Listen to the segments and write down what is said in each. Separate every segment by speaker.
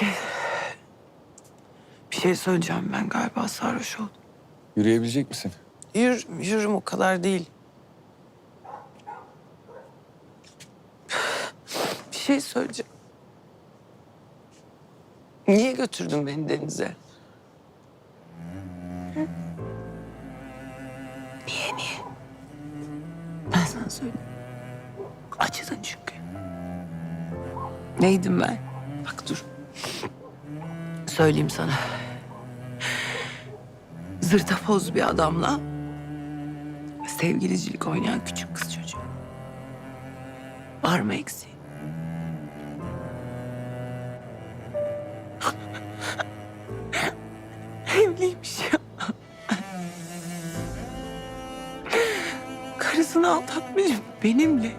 Speaker 1: şey... Bir şey söyleyeceğim ben galiba sarhoş oldum.
Speaker 2: Yürüyebilecek misin?
Speaker 1: Yürü, yürürüm o kadar değil. Bir şey söyleyeceğim. Niye götürdün beni denize? Hı? Niye niye? Ben sana söyleyeyim. Acıdın çünkü. Neydim ben? Bak dur. Söyleyeyim sana. Zırtapoz bir adamla sevgilicilik oynayan küçük kız çocuğu. Var mı eksiği? Evliymiş ya. Karısını aldatmış benimle.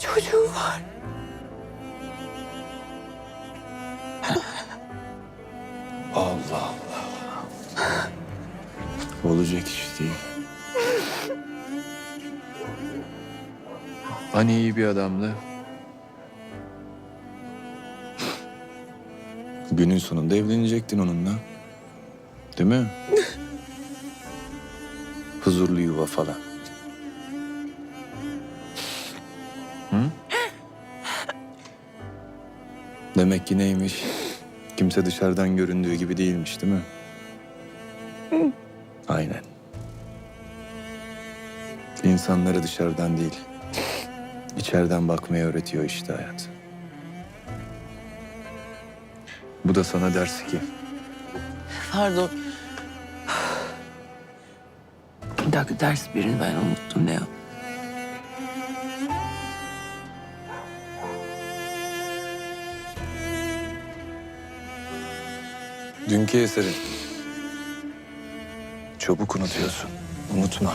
Speaker 1: Çocuğu var.
Speaker 2: Allah Allah. Olacak iş değil. Hani iyi bir adamdı. Günün sonunda evlenecektin onunla. Değil mi? Huzurlu yuva falan. Hı? Demek ki neymiş? Kimse dışarıdan göründüğü gibi değilmiş değil mi? Aynen. İnsanları dışarıdan değil, içeriden bakmayı öğretiyor işte hayat. Bu da sana ders ki
Speaker 1: Pardon. Bir dakika ders birini ben unuttum ne o?
Speaker 2: Dünkü eseri çabuk unutuyorsun. Unutma.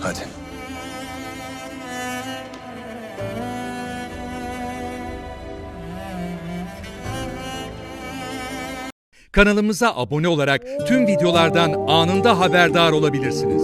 Speaker 2: Hadi.
Speaker 3: Kanalımıza abone olarak tüm videolardan anında haberdar olabilirsiniz.